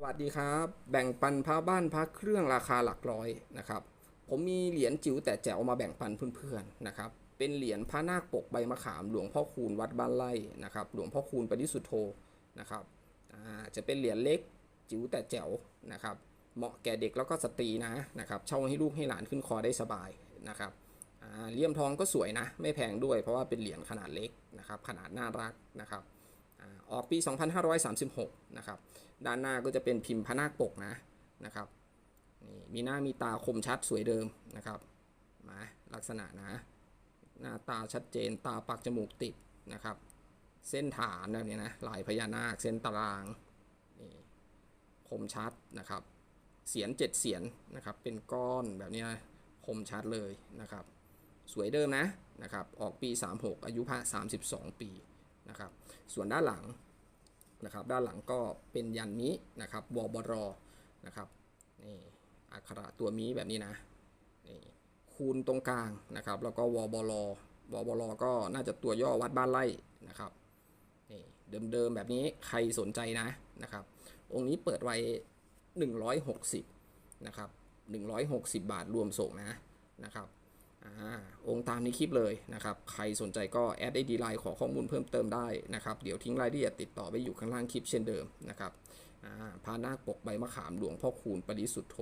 สวัสดีครับ แบ่งปันพระบ้านพระเครื่องราคาหลักร้อยนะครับ ผมมีเหรียญจิ๋วแต่แจ๋วมาแบ่งปันเพื่อนๆนะครับ เป็นเหรียญพระนาคปกใบมะขามหลวงพ่อคูณวัดบ้านไร่นะครับ หลวงพ่อคูณปริสุทโธนะครับจะเป็นเหรียญเล็กจิ๋วแต่แจ๋วนะครับ เหมาะแก่เด็กแล้วก็สตรีนะนะครับเช่าให้ลูกให้หลานขึ้นคอได้สบายนะครับเลี่ยมทองก็สวยนะ ไม่แพงด้วยเพราะว่าเป็นเหรียญขนาดเล็กนะครับ ขนาดน่ารักนะครับ ปี 2536 นะครับ ด้านหน้าก็จะเป็นพิมพ์พระนาคปกนะนะครับนี่มีหน้ามีตาคมชัดสวยเดิมนะครับมาลักษณะนะ หน้าตาชัดเจนตาปากจมูกติดนะครับ เส้นฐานแบบนี้นะลายพญานาคเส้นตารางนี่คมชัดนะครับ เสียนเจ็ดเสียนนะครับ เป็นก้อนแบบนี้คมชัดเลยนะครับ สวยเดิมนะนะครับ ออกปี 36 อายุพระ32 ปีนะครับ ส่วนด้านหลังนะครับ ด้านหลังก็เป็นยันนี้นะครับวบรนะครับนี่อักขระตัวมีแบบนี้นะนี่คูณตรงกลางนะครับ แล้วก็วบลวบลก็น่าจะตัวย่อวัดบ้านไร่นะครับนี่เดิมๆแบบนี้ใครสนใจนะนะครับ องค์นี้เปิดไว้ 160 นะครับ 160 บาทรวมส่งนะนะครับ องค์ตามในคลิปเลยนะครับ ใครสนใจก็แอดไอดีไลน์ขอข้อมูลเพิ่มเติมได้นะครับ เดี๋ยวทิ้งรายละเอียดติดต่อไปอยู่ข้างล่างคลิปเช่นเดิมนะครับอ่าพานาคปกใบมะขามหลวงพ่อคูณปริสุทธโธ